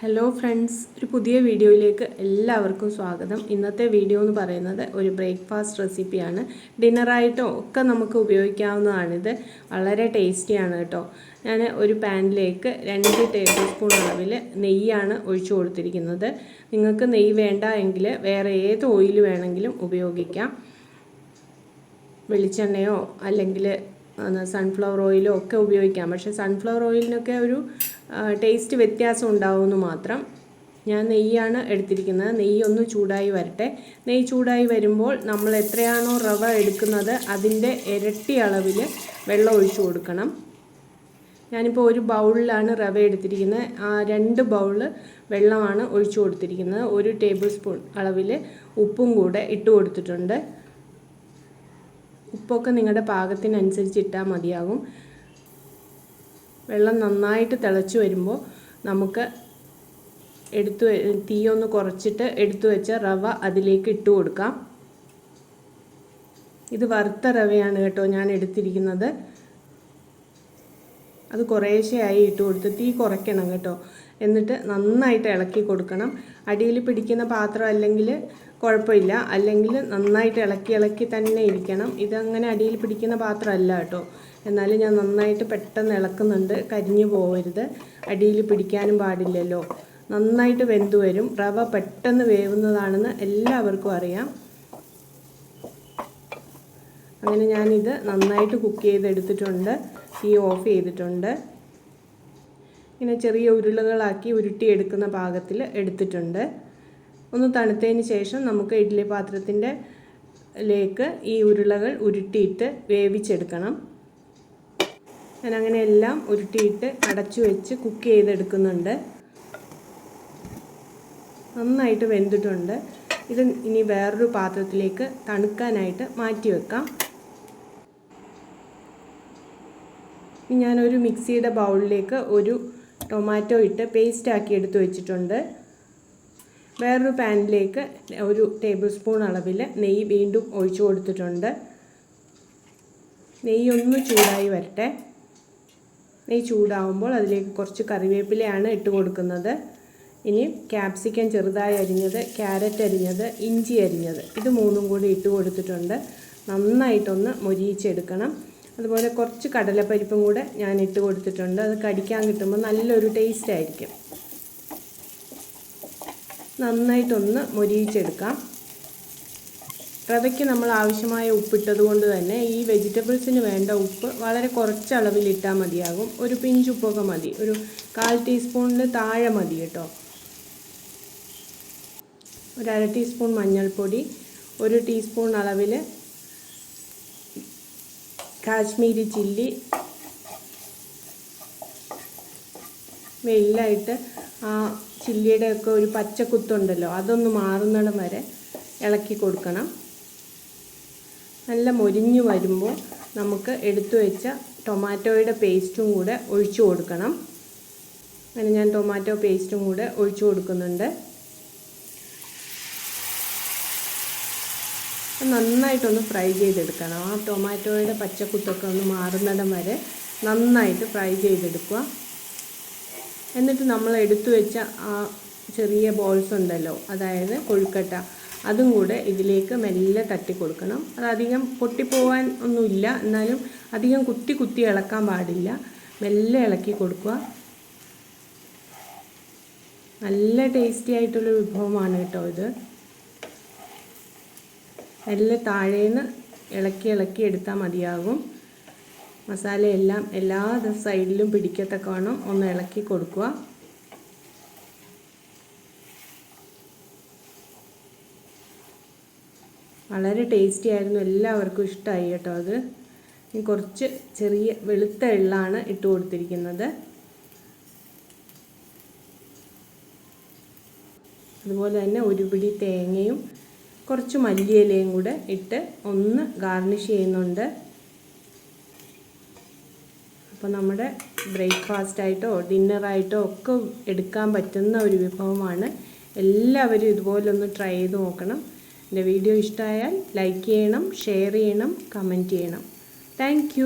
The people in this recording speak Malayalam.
ഹലോ ഫ്രണ്ട്സ് ഒരു പുതിയ വീഡിയോയിലേക്ക് എല്ലാവർക്കും സ്വാഗതം. ഇന്നത്തെ വീഡിയോ എന്ന് പറയുന്നത് ഒരു ബ്രേക്ക്ഫാസ്റ്റ് റെസിപ്പിയാണ് ഡിന്നറായിട്ടോ ഒക്കെ നമുക്ക് ഉപയോഗിക്കാവുന്നതാണിത്. വളരെ ടേസ്റ്റിയാണ് കേട്ടോ. ഞാൻ ഒരു പാനിലേക്ക് രണ്ട് ടേബിൾ സ്പൂൺ അളവിൽ നെയ്യാണ് ഒഴിച്ചു കൊടുത്തിരിക്കുന്നത്. നിങ്ങൾക്ക് നെയ്യ് വേണ്ട എങ്കിൽ വേറെ ഏത് ഓയിൽ വേണമെങ്കിലും ഉപയോഗിക്കാം. വെളിച്ചെണ്ണയോ അല്ലെങ്കിൽ സൺഫ്ലവർ ഓയിലോ ഒക്കെ ഉപയോഗിക്കാം. പക്ഷേ സൺഫ്ലവർ ഓയിലിനൊക്കെ ഒരു ടേസ്റ്റ് വ്യത്യാസം ഉണ്ടാവുമെന്ന് മാത്രം ഞാൻ നെയ്യാണ് എടുത്തിരിക്കുന്നത്. നെയ്യ് ഒന്ന് ചൂടായി വരട്ടെ. നെയ്യ് ചൂടായി വരുമ്പോൾ നമ്മൾ എത്രയാണോ റവ എടുക്കുന്നത് അതിന്റെ ഇരട്ടി അളവിൽ വെള്ളം ഒഴിച്ചു കൊടുക്കണം. ഞാനിപ്പോൾ ഒരു ബൗളിലാണ് റവ എടുത്തിരിക്കുന്നത്. ആ രണ്ട് ബൗൾ വെള്ളമാണ് ഒഴിച്ചു കൊടുത്തിരിക്കുന്നത്. ഒരു ടേബിൾ സ്പൂൺ അളവിൽ ഉപ്പും കൂടെ ഇട്ട് കൊടുത്തിട്ടുണ്ട്. ഉപ്പൊക്കെ നിങ്ങളുടെ പാകത്തിനനുസരിച്ച് ഇട്ടാൽ മതിയാകും. വെള്ളം നന്നായിട്ട് തിളച്ച് വരുമ്പോൾ നമുക്ക് എടുത്തു തീ ഒന്ന് കുറച്ചിട്ട് എടുത്തു വെച്ച റവ അതിലേക്ക് ഇട്ട് കൊടുക്കാം. ഇത് വറുത്ത റവയാണ് കേട്ടോ ഞാൻ എടുത്തിരിക്കുന്നത്. അത് കുറേശ്ശെയായി ഇട്ട് കൊടുത്ത് തീ കുറയ്ക്കണം കേട്ടോ. എന്നിട്ട് നന്നായിട്ട് ഇളക്കി കൊടുക്കണം. അടിയിൽ പിടിക്കുന്ന പാത്രം അല്ലെങ്കിൽ കുഴപ്പമില്ല. അല്ലെങ്കിൽ നന്നായിട്ട് ഇളക്കി ഇളക്കി തന്നെ ഇരിക്കണം. ഇതങ്ങനെ അടിയിൽ പിടിക്കുന്ന പാത്രമല്ല കേട്ടോ. എന്നാലും ഞാൻ നന്നായിട്ട് പെട്ടെന്ന് ഇളക്കുന്നുണ്ട്. കരിഞ്ഞു പോകരുത് അടിയിൽ പിടിക്കാനും പാടില്ലല്ലോ. നന്നായിട്ട് വെന്ത് വരും. റവ പെട്ടെന്ന് വേവുന്നതാണെന്ന് എല്ലാവർക്കും അറിയാം. അങ്ങനെ ഞാനിത് നന്നായിട്ട് കുക്ക് ചെയ്തെടുത്തിട്ടുണ്ട്. തീ ഓഫ് ചെയ്തിട്ടുണ്ട്. ഇങ്ങനെ ചെറിയ ഉരുളകളാക്കി ഉരുട്ടിയെടുക്കുന്ന പാകത്തിൽ എടുത്തിട്ടുണ്ട്. ഒന്ന് തണുത്തതിന് ശേഷം നമുക്ക് ഇഡ്ഡലി പാത്രത്തിന്റെ ലേക്ക് ഈ ഉരുളകൾ ഉരുട്ടിയിട്ട് വേവിച്ചെടുക്കണം. ഞാൻ അങ്ങനെ എല്ലാം ഉരുട്ടിയിട്ട് അടച്ചു വെച്ച് കുക്ക് ചെയ്തെടുക്കുന്നുണ്ട്. നന്നായിട്ട് വെന്തിട്ടുണ്ട്. ഇത് ഇനി വേറൊരു പാത്രത്തിലേക്ക് തണുക്കാനായിട്ട് മാറ്റി വെക്കാം. ഞാനൊരു മിക്സിയുടെ ബൗളിലേക്ക് ഒരു ടൊമാറ്റോ ഇട്ട് പേസ്റ്റ് ആക്കി എടുത്ത് വെച്ചിട്ടുണ്ട്. വേറൊരു പാനിലേക്ക് ഒരു ടേബിൾ സ്പൂൺ അളവിൽ നെയ്യ് വീണ്ടും ഒഴിച്ചു കൊടുത്തിട്ടുണ്ട്. നെയ്യ് ഒന്ന് ചൂടായി വരട്ടെ. നെയ്യ് ചൂടാവുമ്പോൾ അതിലേക്ക് കുറച്ച് കറിവേപ്പിലയാണ് ഇട്ട് കൊടുക്കുന്നത്. ഇനി ക്യാപ്സിക്കം ചെറുതായി അരിഞ്ഞത് ക്യാരറ്റ് അരിഞ്ഞത് ഇഞ്ചി അരിഞ്ഞത് ഇത് മൂന്നും കൂടി ഇട്ട് കൊടുത്തിട്ടുണ്ട്. നന്നായിട്ടൊന്ന് മൊരിയിച്ചെടുക്കണം. അതുപോലെ കുറച്ച് കടലപ്പരിപ്പും കൂടെ ഞാൻ ഇട്ട് കൊടുത്തിട്ടുണ്ട്. അത് കടിക്കാൻ കിട്ടുമ്പോൾ നല്ലൊരു ടേസ്റ്റ് ആയിരിക്കും. നന്നായിട്ടൊന്ന് മൊരിയിച്ചെടുക്കാം. റവയ്ക്ക് നമ്മൾ ആവശ്യമായ ഉപ്പിട്ടത് കൊണ്ട് തന്നെ ഈ വെജിറ്റബിൾസിന് വേണ്ട ഉപ്പ് വളരെ കുറച്ച് അളവിലിട്ടാൽ മതിയാകും. ഒരു പിഞ്ചുപ്പൊക്കെ മതി. ഒരു കാൽ ടീസ്പൂണിന് താഴെ മതി കേട്ടോ. ഒരു അര ടീസ്പൂൺ മഞ്ഞൾപ്പൊടി ഒരു ടീസ്പൂൺ അളവിൽ കാശ്മീരി ചില്ലി വെയിലായിട്ട് ആ ചില്ലിയുടെ ഒക്കെ ഒരു പച്ചക്കുത്തുണ്ടല്ലോ അതൊന്ന് മാറുന്നിടം വരെ ഇളക്കി കൊടുക്കണം. നല്ല മൊരിഞ്ഞു വരുമ്പോൾ നമുക്ക് എടുത്തു വെച്ച ടൊമാറ്റോയുടെ പേസ്റ്റും കൂടെ ഒഴിച്ചു കൊടുക്കണം. അങ്ങനെ ഞാൻ ടൊമാറ്റോ പേസ്റ്റും കൂടെ ഒഴിച്ചു കൊടുക്കുന്നുണ്ട്. നന്നായിട്ടൊന്ന് ഫ്രൈ ചെയ്തെടുക്കണം. ആ ടൊമാറ്റോയുടെ പച്ചക്കുത്തൊക്കെ ഒന്ന് മാറുന്നിടം വരെ നന്നായിട്ട് ഫ്രൈ ചെയ്തെടുക്കുക. എന്നിട്ട് നമ്മൾ എടുത്തു വെച്ച ആ ചെറിയ ബോൾസ് ഉണ്ടല്ലോ അതായത് കൊഴുക്കട്ട അതും കൂടെ ഇതിലേക്ക് മെല്ലെ തട്ടി കൊടുക്കണം. അതധികം പൊട്ടിപ്പോവാൻ ഒന്നുമില്ല എന്നാലും അധികം കുത്തി കുത്തി ഇളക്കാൻ പാടില്ല. മെല്ലെ ഇളക്കി കൊടുക്കുക. നല്ല ടേസ്റ്റി ആയിട്ടുള്ള വിഭവമാണ് കേട്ടോ ഇത്. മെല്ലെ താഴേന്ന് ഇളക്കി ഇളക്കി എടുത്താൽ മതിയാകും. മസാലയെല്ലാം എല്ലാ സൈഡിലും പിടിക്കത്തക്കവണ്ണം ഒന്ന് ഇളക്കി കൊടുക്കുക. വളരെ ടേസ്റ്റി ആയിരുന്നു. എല്ലാവർക്കും ഇഷ്ടമായി കേട്ടോ അത്. കുറച്ച് ചെറിയ വെളുത്ത എള്ളാണ് ഇട്ട് കൊടുത്തിരിക്കുന്നത്. അതുപോലെ തന്നെ ഒരു പിടി തേങ്ങയും കുറച്ച് മല്ലിയിലയും കൂടെ ഇട്ട് ഒന്ന് ഗാർണിഷ് ചെയ്യുന്നുണ്ട്. അപ്പോൾ നമ്മുടെ ബ്രേക്ക്ഫാസ്റ്റ് ആയിട്ടോ ഡിന്നറായിട്ടോ ഒക്കെ എടുക്കാൻ പറ്റുന്ന ഒരു വിഭവമാണ്. എല്ലാവരും ഇതുപോലൊന്ന് ട്രൈ ചെയ്ത് നോക്കണം. എന്റെ വീഡിയോ ഇഷ്ടമായാൽ ലൈക്ക് ചെയ്യണം ഷെയർ ചെയ്യണം കമന്റ് ചെയ്യണം. താങ്ക്